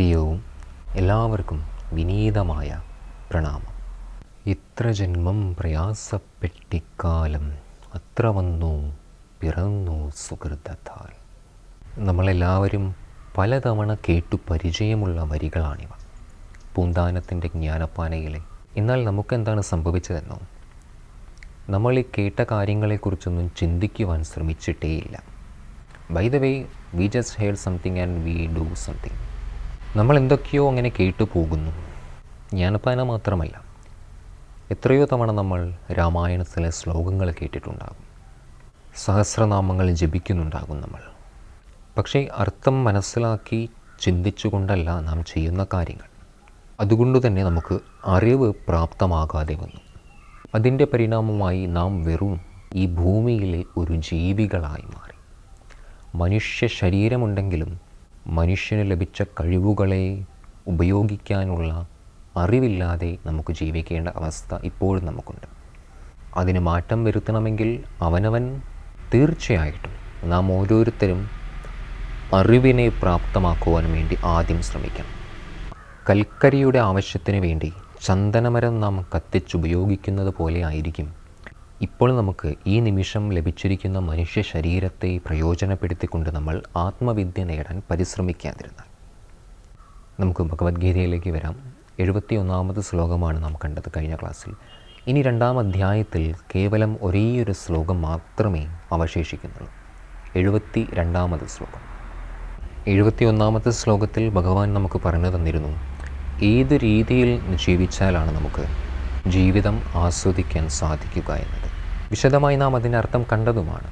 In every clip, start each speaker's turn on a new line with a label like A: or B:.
A: ഓം എല്ലാവർക്കും വിനീതമായ പ്രണാമം. ഇത്ര ജന്മം പ്രയാസപ്പെട്ടിക്കാലം അത്ര വന്നു പിറന്നു സുഹൃതത്താൽ നമ്മളെല്ലാവരും പലതവണ കേട്ടു പരിചയമുള്ള വരികളാണിവ. പൂന്താനത്തിന്റെ ജ്ഞാനപ്പാനയിലെ എന്നാൽ നമുക്കെന്താണ് സംഭവിച്ചതെന്നോ? നമ്മൾ ഈ കേട്ട കാര്യങ്ങളെക്കുറിച്ചൊന്നും ചിന്തിക്കുവാൻ ശ്രമിച്ചിട്ടേയില്ല. By the way we just hear something and we do something നമ്മൾ എന്തൊക്കെയോ അങ്ങനെ കേട്ടു പോകുന്നു. ജ്ഞാനപ്പാന മാത്രമല്ല. എത്രയോ തവണ നമ്മൾ രാമായണത്തിലെ ശ്ലോകങ്ങൾ കേട്ടിട്ടുണ്ടാകും. സഹസ്രനാമങ്ങൾ ജപിക്കുന്നുണ്ടാകും നമ്മൾ. പക്ഷേ അർത്ഥം മനസ്സിലാക്കി ചിന്തിച്ചുകൊണ്ടല്ല നാം ചെയ്യുന്ന കാര്യങ്ങൾ. അതുകൊണ്ട് തന്നെ നമുക്ക് അറിവ് പ്രാപ്തമാകാതെ വന്നു. അതിന്റെ പരിണാമമായി നാം വെറും ഈ ഭൂമിയിലെ ഒരു ജീവികളായി മാറി. മനുഷ്യ ശരീരമുണ്ടെങ്കിലും മനുഷ്യന് ലഭിച്ച കഴിവുകളെ ഉപയോഗിക്കാനുള്ള അറിവില്ലാതെ നമുക്ക് ജീവിക്കേണ്ട അവസ്ഥ ഇപ്പോഴും നമുക്കുണ്ട്. അതിന് മാറ്റം വരുത്തണമെങ്കിൽ അവനവൻ തീർച്ചയായിട്ടും നാം ഓരോരുത്തരും അറിവിനെ പ്രാപ്തമാക്കുവാൻ വേണ്ടി ആദ്യം ശ്രമിക്കണം. കൽക്കരിയുടെ ആവശ്യത്തിന് വേണ്ടി ചന്ദനമരം നാം കത്തിച്ചുപയോഗിക്കുന്നത് പോലെ ആയിരിക്കും ഇപ്പോൾ നമുക്ക് ഈ നിമിഷം ലഭിച്ചിരിക്കുന്ന മനുഷ്യ ശരീരത്തെ പ്രയോജനപ്പെടുത്തിക്കൊണ്ട് നമ്മൾ ആത്മവിദ്യ നേടാൻ പരിശ്രമിക്കാതിരുന്നാൽ. നമുക്ക് ഭഗവത്ഗീതയിലേക്ക് വരാം. എഴുപത്തി ഒന്നാമത് ശ്ലോകമാണ് നാം കണ്ടത് കഴിഞ്ഞ ക്ലാസ്സിൽ. ഇനി രണ്ടാം അധ്യായത്തിൽ കേവലം ഒരേയൊരു ശ്ലോകം മാത്രമേ അവശേഷിക്കുന്നുള്ളൂ. എഴുപത്തി രണ്ടാമത് ശ്ലോകം. എഴുപത്തി ഒന്നാമത്തെ ശ്ലോകത്തിൽ ഭഗവാൻ നമുക്ക് പറഞ്ഞു തന്നിരുന്നു ഏത് രീതിയിൽ ജീവിച്ചാലാണ് നമുക്ക് ജീവിതം ആസ്വദിക്കാൻ സാധിക്കുക എന്നത്. വിശദമായി നാം അതിന്റെ അർത്ഥം കണ്ടതുമാണ്.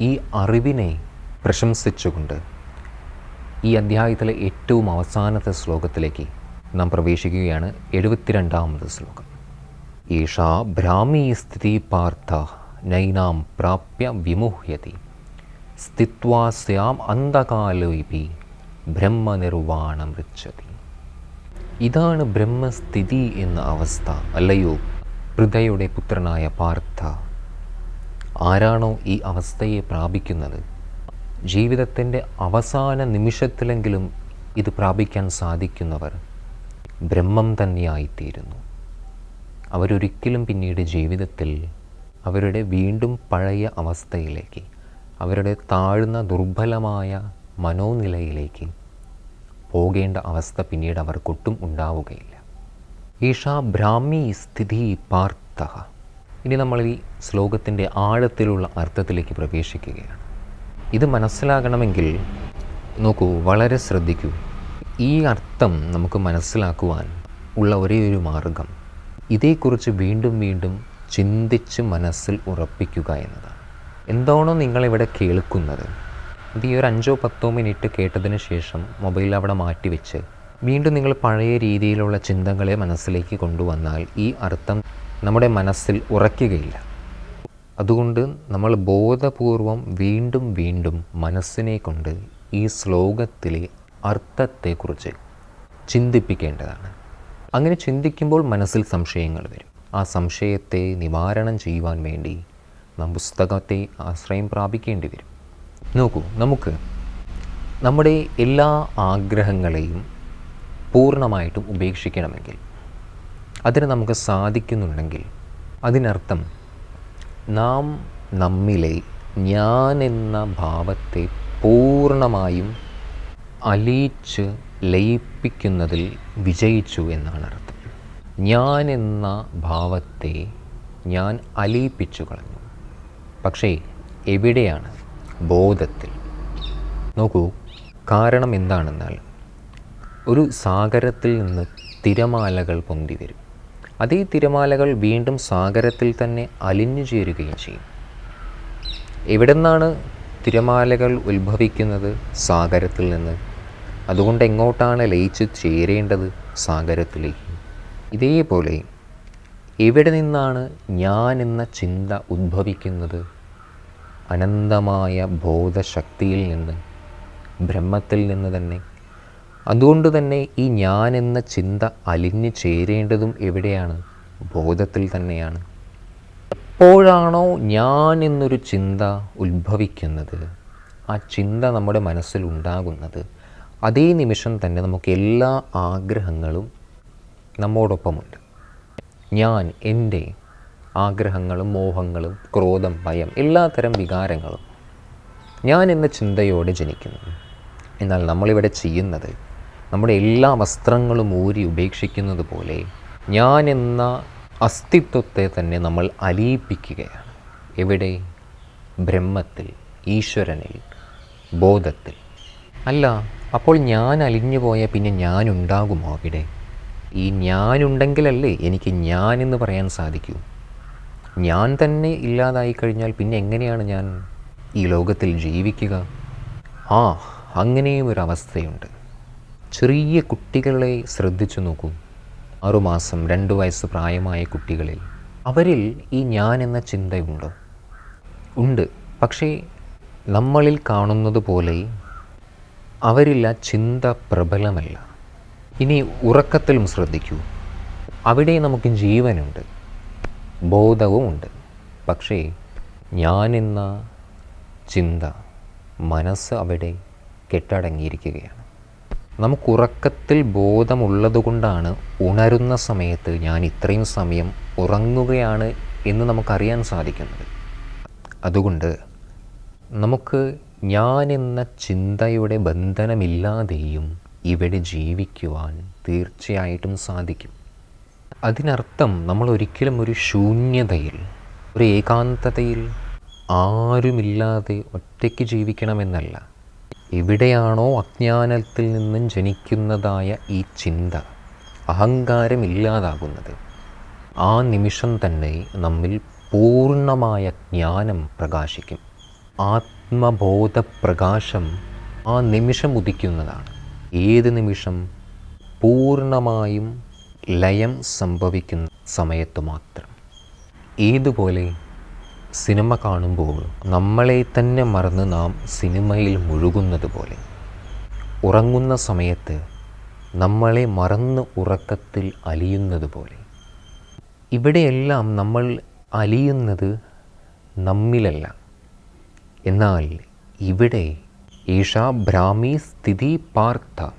A: ഈ അറിവിനെ പ്രശംസിച്ചുകൊണ്ട് ഈ അധ്യായത്തിലെ ഏറ്റവും അവസാനത്തെ ശ്ലോകത്തിലേക്ക് നാം പ്രവേശിക്കുകയാണ്. എഴുപത്തിരണ്ടാമത് ശ്ലോകം. ഈഷാ ഭ്രാമീ സ്ഥിതി പാർത്ഥ നൈനാം പ്രാപ്യ വിമുഹ്യതി. സ്ഥിത്വാ സ്യാം ബ്രഹ്മനിർവാണം ഋച്ഛതി ഇതാണ് ബ്രഹ്മസ്ഥിതി എന്ന അവസ്ഥ അല്ലയോ? പൃഥയുടെ പുത്രനായ പാർത്ഥ. ആരാണോ ഈ അവസ്ഥയെ പ്രാപിക്കുന്നത്? ജീവിതത്തിന്റെ അവസാന നിമിഷത്തിലെങ്കിലും ഇത് പ്രാപിക്കാൻ സാധിക്കുന്നവർ ബ്രഹ്മം തന്നെയായിത്തീരുന്നു. അവരൊരിക്കലും പിന്നീട് ജീവിതത്തിൽ അവരുടെ വീണ്ടും പഴയ അവസ്ഥയിലേക്ക് അവരുടെ താഴ്ന്ന ദുർബലമായ മനോനിലയിലേക്ക് പോകേണ്ട അവസ്ഥ പിന്നീട് അവർക്കൊട്ടും ഉണ്ടാവുകയില്ല. ഈഷാ ബ്രാഹ്മി സ്ഥിതി പാർത്ഥ. ഇനി നമ്മൾ ഈ ശ്ലോകത്തിന്റെ ആഴത്തിലുള്ള അർത്ഥത്തിലേക്ക് പ്രവേശിക്കുകയാണ്. ഇത് മനസ്സിലാകണമെങ്കിൽ നോക്കൂ വളരെ ശ്രദ്ധിക്കൂ. ഈ അർത്ഥം നമുക്ക് മനസ്സിലാക്കുവാൻ ഉള്ള ഒരേ ഒരു മാർഗം ഇതേക്കുറിച്ച് വീണ്ടും വീണ്ടും ചിന്തിച്ച് മനസ്സിൽ ഉറപ്പിക്കുക എന്നതാണ്. എന്താണോ നിങ്ങളിവിടെ കേൾക്കുന്നത് ഇത് ഈ ഒരു അഞ്ചോ പത്തോ മിനിറ്റ് കേട്ടതിന് ശേഷം മൊബൈൽ അവിടെ മാറ്റിവെച്ച് വീണ്ടും നിങ്ങൾ പഴയ രീതിയിലുള്ള ചിന്തകളെ മനസ്സിലേക്ക് കൊണ്ടുവന്നാൽ ഈ അർത്ഥം നമ്മുടെ മനസ്സിൽ ഉറയ്ക്കുകയില്ല. അതുകൊണ്ട് നമ്മൾ ബോധപൂർവം വീണ്ടും വീണ്ടും മനസ്സിനെ കൊണ്ട് ഈ ശ്ലോകത്തിലെ അർത്ഥത്തെക്കുറിച്ച് ചിന്തിപ്പിക്കേണ്ടതാണ്. അങ്ങനെ ചിന്തിക്കുമ്പോൾ മനസ്സിൽ സംശയങ്ങൾ വരും. ആ സംശയത്തെ നിവാരണം ചെയ്യുവാൻ വേണ്ടി നാം പുസ്തകത്തെ ആശ്രയം പ്രാപിക്കേണ്ടി വരും. നോക്കൂ നമുക്ക് നമ്മുടെ എല്ലാ ആഗ്രഹങ്ങളെയും പൂർണമായിട്ടും ഉപേക്ഷിക്കണമെങ്കിൽ അതിന് നമുക്ക് സാധിക്കുന്നുണ്ടെങ്കിൽ അതിനർത്ഥം നാം നമ്മിലെ ഞാൻ എന്ന ഭാവത്തെ പൂർണമായും അലിയിച്ച് ലയിപ്പിക്കുന്നതിൽ വിജയിച്ചു എന്നാണ് അർത്ഥം. ഞാൻ എന്ന ഭാവത്തെ ഞാൻ അലിയിപ്പിച്ചു കളഞ്ഞു. പക്ഷേ എവിടെയാണ് ബോധത്തിൽ. നോക്കൂ കാരണം എന്താണെന്നാൽ ഒരു സാഗരത്തിൽ നിന്ന് തിരമാലകൾ പൊന്തി വരും. അതേ തിരമാലകൾ വീണ്ടും സാഗരത്തിൽ തന്നെ അലിഞ്ഞു ചേരുകയും ചെയ്യും. എവിടെ നിന്നാണ് തിരമാലകൾ ഉത്ഭവിക്കുന്നത്? സാഗരത്തിൽ നിന്ന്. അതുകൊണ്ട് എങ്ങോട്ടാണ് ലയിച്ച് ചേരേണ്ടത്? സാഗരത്തിലേക്ക്. ഇതേപോലെ എവിടെ നിന്നാണ് ഞാൻ എന്ന ചിന്ത ഉദ്ഭവിക്കുന്നത് അനന്തമായ ബോധശക്തിയിൽ നിന്ന് ബ്രഹ്മത്തിൽ നിന്ന് തന്നെ. അതുകൊണ്ട് തന്നെ ഈ ഞാൻ എന്ന ചിന്ത അലിഞ്ഞു ചേരേണ്ടതും എവിടെയാണ്? ബോധത്തിൽ തന്നെയാണ്. എപ്പോഴാണോ ഞാൻ എന്നൊരു ചിന്ത ഉത്ഭവിക്കുന്നത് ആ ചിന്ത നമ്മുടെ മനസ്സിൽ ഉണ്ടാകുന്നത് അതേ നിമിഷം തന്നെ നമുക്ക് എല്ലാ ആഗ്രഹങ്ങളും നമ്മോടൊപ്പമുണ്ട്. ഞാൻ എന്റെ ആഗ്രഹങ്ങളും മോഹങ്ങളും ക്രോധം ഭയം എല്ലാത്തരം വികാരങ്ങളും ഞാൻ എന്ന ചിന്തയോടെ ജനിക്കുന്നു. എന്നാൽ നമ്മളിവിടെ ചെയ്യുന്നത് നമ്മുടെ എല്ലാ വസ്ത്രങ്ങളും ഊരി ഉപേക്ഷിക്കുന്നത് പോലെ ഞാൻ എന്ന അസ്തിത്വത്തെ തന്നെ നമ്മൾ അലിയിപ്പിക്കുകയാണ്. എവിടെ? ബ്രഹ്മത്തിൽ ഈശ്വരനിൽ ബോധത്തിൽ. അല്ല അപ്പോൾ ഞാൻ അലിഞ്ഞു പോയാൽ പിന്നെ ഞാനുണ്ടാകുമോ അവിടെ? ഈ ഞാനുണ്ടെങ്കിലല്ലേ എനിക്ക് ഞാൻ എന്ന് പറയാൻ സാധിക്കൂ. ഞാൻ തന്നെ ഇല്ലാതായി കഴിഞ്ഞാൽ പിന്നെ എങ്ങനെയാണ് ഞാൻ ഈ ലോകത്തിൽ ജീവിക്കുക? ആ അങ്ങനെയും ഒരു അവസ്ഥയുണ്ട് ചെറിയ കുട്ടികളെ ശ്രദ്ധിച്ചു നോക്കൂ. ആറുമാസം രണ്ട് വയസ്സ് പ്രായമായ കുട്ടികളിൽ അവരിൽ ഈ ഞാൻ എന്ന ചിന്തയുണ്ടോ? ഉണ്ട്. പക്ഷേ നമ്മളിൽ കാണുന്നത് പോലെ അവരിൽ ആ ചിന്ത പ്രബലമല്ല. ഇനി ഉറക്കത്തിലും ശ്രദ്ധിക്കൂ. അവിടെ നമുക്ക് ജീവനുണ്ട്. ബോധവുമുണ്ട്. പക്ഷേ ഞാനെന്ന ചിന്ത മനസ്സ് അവിടെ കെട്ടടങ്ങിയിരിക്കുകയാണ്. നമുക്കുറക്കത്തിൽ ബോധമുള്ളതുകൊണ്ടാണ് ഉണരുന്ന സമയത്ത് ഞാൻ ഇത്രയും സമയം ഉറങ്ങുകയാണ് എന്ന് നമുക്കറിയാൻ സാധിക്കുന്നത്. അതുകൊണ്ട് നമുക്ക് ഞാനെന്ന ചിന്തയുടെ ബന്ധനമില്ലാതെയും ഇവിടെ ജീവിക്കുവാൻ തീർച്ചയായിട്ടും സാധിക്കും. അതിനർത്ഥം നമ്മൾ ഒരിക്കലും ഒരു ശൂന്യതയിൽ ഒരു ഏകാന്തതയിൽ ആരുമില്ലാതെ ഒറ്റയ്ക്ക് ജീവിക്കണമെന്നല്ല. എവിടെയാണോ അജ്ഞാനത്തിൽ നിന്നും ജനിക്കുന്നതായ ഈ ചിന്ത അഹങ്കാരമില്ലാതാകുന്നത്. ആ നിമിഷം തന്നെ നമ്മിൽ പൂർണമായ ജ്ഞാനം പ്രകാശിക്കും. ആത്മബോധ പ്രകാശം ആ നിമിഷം ഉദിക്കുന്നതാണ്. ഏത് നിമിഷം? പൂർണമായും ലയം സംഭവിക്കുന്ന സമയത്ത് മാത്രം. ഏതുപോലെ സിനിമ കാണുമ്പോൾ നമ്മളെ തന്നെ മറന്ന് നാം സിനിമയിൽ മുഴുകുന്നത് പോലെ. ഉറങ്ങുന്ന സമയത്ത് നമ്മളെ മറന്ന് ഉറക്കത്തിൽ അലിയുന്നത് പോലെ. ഇവിടെയെല്ലാം നമ്മൾ അലിയുന്നത് നമ്മിലല്ല. എന്നാൽ ഇവിടെ ഈഷാ ഭ്രാമി സ്ഥിതി പാർത്ഥ.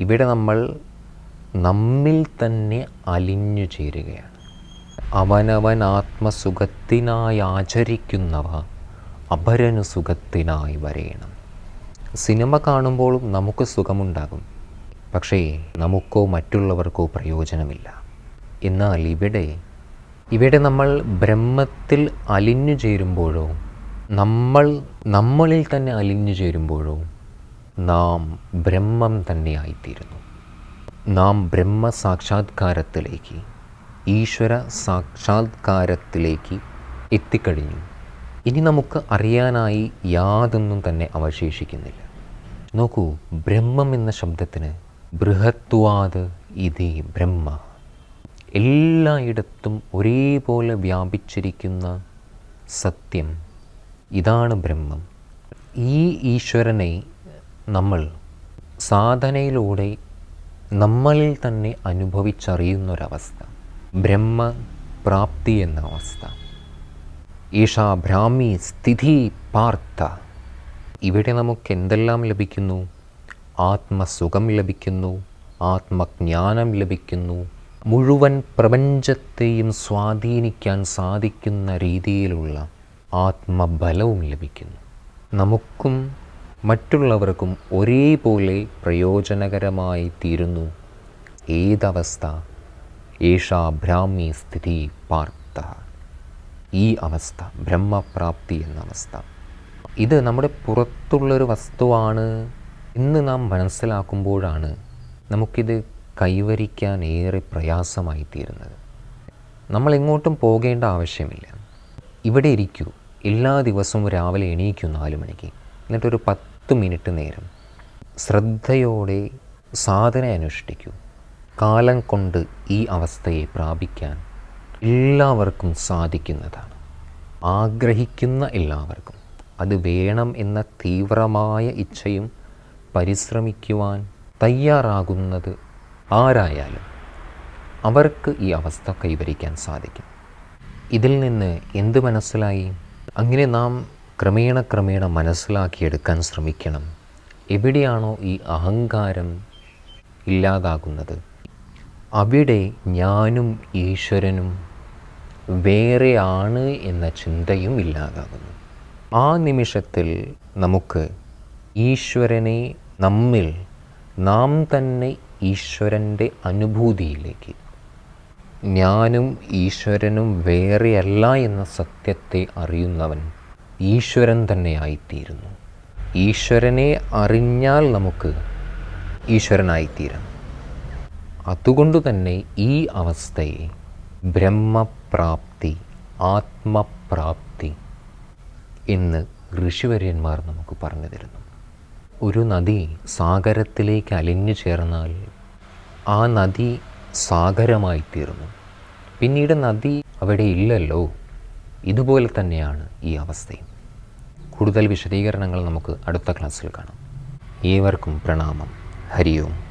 A: ഇവിടെ നമ്മൾ നമ്മിൽ തന്നെ അലിഞ്ഞു ചേരുകയാണ്. അവനവൻ ആത്മസുഖത്തിനായി ആചരിക്കുന്നവ അപരനു സുഖത്തിനായി വരയണം സിനിമ കാണുമ്പോഴും നമുക്ക് സുഖമുണ്ടാകും. പക്ഷേ നമുക്കോ മറ്റുള്ളവർക്കോ പ്രയോജനമില്ല. എന്നാൽ ഇവിടെ ഇവിടെ നമ്മൾ ബ്രഹ്മത്തിൽ അലിഞ്ഞു ചേരുമ്പോഴോ നമ്മൾ നമ്മളിൽ തന്നെ അലിഞ്ഞു ചേരുമ്പോഴോ നാം ബ്രഹ്മം തന്നെയായിത്തീരുന്നു. നാം ബ്രഹ്മ സാക്ഷാത്കാരത്തിലേക്ക് ഈശ്വര സാക്ഷാത്കാരത്തിലേക്ക് എത്തിക്കഴിഞ്ഞു. ഇനി നമുക്ക് അറിയാനായി യാതൊന്നും തന്നെ അവശേഷിക്കുന്നില്ല. നോക്കൂ ബ്രഹ്മം എന്ന ശബ്ദത്തിന് ബൃഹത്വാത് ഇതി ബ്രഹ്മ. എല്ലായിടത്തും ഒരേപോലെ വ്യാപിച്ചിരിക്കുന്ന സത്യം ഇതാണ് ബ്രഹ്മം. ഈ ഈശ്വരനെ നമ്മൾ സാധനയിലൂടെ നമ്മളിൽ തന്നെ അനുഭവിച്ചറിയുന്നൊരവസ്ഥ. ബ്രഹ്മ പ്രാപ്തി എന്ന അവസ്ഥ ഈഷാ ഭ്രാമി സ്ഥിതി പാർത്ഥ. ഇവിടെ നമുക്ക് എന്തെല്ലാം ലഭിക്കുന്നു? ആത്മസുഖം ലഭിക്കുന്നു ആത്മജ്ഞാനം ലഭിക്കുന്നു. മുഴുവൻ പ്രപഞ്ചത്തെയും സ്വാധീനിക്കാൻ സാധിക്കുന്ന രീതിയിലുള്ള ആത്മബലവും ലഭിക്കുന്നു. നമുക്കും മറ്റുള്ളവർക്കും ഒരേപോലെ പ്രയോജനകരമായി തീരുന്നു. ഏതവസ്ഥ? ഏഷാ ബ്രാഹ്മി സ്ഥിതി പാർത്ഥ. ഈ അവസ്ഥ ബ്രഹ്മപ്രാപ്തി എന്ന അവസ്ഥ. ഇത് നമ്മുടെ പുറത്തുള്ളൊരു വസ്തുവാണ് എന്ന് നാം മനസ്സിലാക്കുമ്പോഴാണ് നമുക്കിത് കൈവരിക്കാൻ ഏറെ പ്രയാസമായി തീരുന്നത്. നമ്മൾ എങ്ങോട്ടും പോകേണ്ട ആവശ്യമില്ല. ഇവിടെ ഇരിക്കൂ. എല്ലാ ദിവസവും രാവിലെ എണീക്കൂ നാല് മണിക്ക്. എന്നിട്ടൊരു പത്ത് മിനിറ്റ് നേരം ശ്രദ്ധയോടെ സാധന അനുഷ്ഠിക്കൂ. കാലം കൊണ്ട് ഈ അവസ്ഥയെ പ്രാപിക്കാൻ എല്ലാവർക്കും സാധിക്കുന്നതാണ്. ആഗ്രഹിക്കുന്ന എല്ലാവർക്കും. അത് വേണം എന്ന തീവ്രമായ ഇച്ഛയും പരിശ്രമിക്കുവാൻ തയ്യാറാകുന്നത് ആരായാലും അവർക്ക് ഈ അവസ്ഥ കൈവരിക്കാൻ സാധിക്കും. ഇതിൽ നിന്ന് എന്ത് മനസ്സിലായി? അങ്ങനെ നാം ക്രമേണ ക്രമേണ മനസ്സിലാക്കിയെടുക്കാൻ ശ്രമിക്കണം. എവിടെയാണോ ഈ അഹങ്കാരം ഇല്ലാതാകുന്നത്. അവിടെ ഞാനും ഈശ്വരനും വേറെയാണ് എന്ന ചിന്തയും ഇല്ലാതാകുന്നു. ആ നിമിഷത്തിൽ നമുക്ക് ഈശ്വരനെ നമ്മിൽ നാം തന്നെ ഈശ്വരന്റെ അനുഭൂതിയിലേക്ക്. ഞാനും ഈശ്വരനും വേറെയല്ല എന്ന സത്യത്തെ അറിയുന്നവൻ ഈശ്വരൻ തന്നെയായിത്തീരുന്നു. ഈശ്വരനെ അറിഞ്ഞാൽ നമുക്ക് ഈശ്വരനായിത്തീരാം. അതുകൊണ്ട് തന്നെ ഈ അവസ്ഥയെ ബ്രഹ്മപ്രാപ്തി ആത്മപ്രാപ്തി എന്ന് ഋഷിവര്യന്മാർ നമുക്ക് പറഞ്ഞു തരുന്നു. ഒരു നദി സാഗരത്തിലേക്ക് അലിഞ്ഞു ചേർന്നാൽ ആ നദി സാഗരമായി തീർന്നു പിന്നീട് നദി അവിടെ ഇല്ലല്ലോ. ഇതുപോലെ തന്നെയാണ് ഈ അവസ്ഥയും. കൂടുതൽ വിശദീകരണങ്ങൾ നമുക്ക് അടുത്ത ക്ലാസ്സിൽ കാണാം. ഏവർക്കും പ്രണാമം. ഹരി ഓം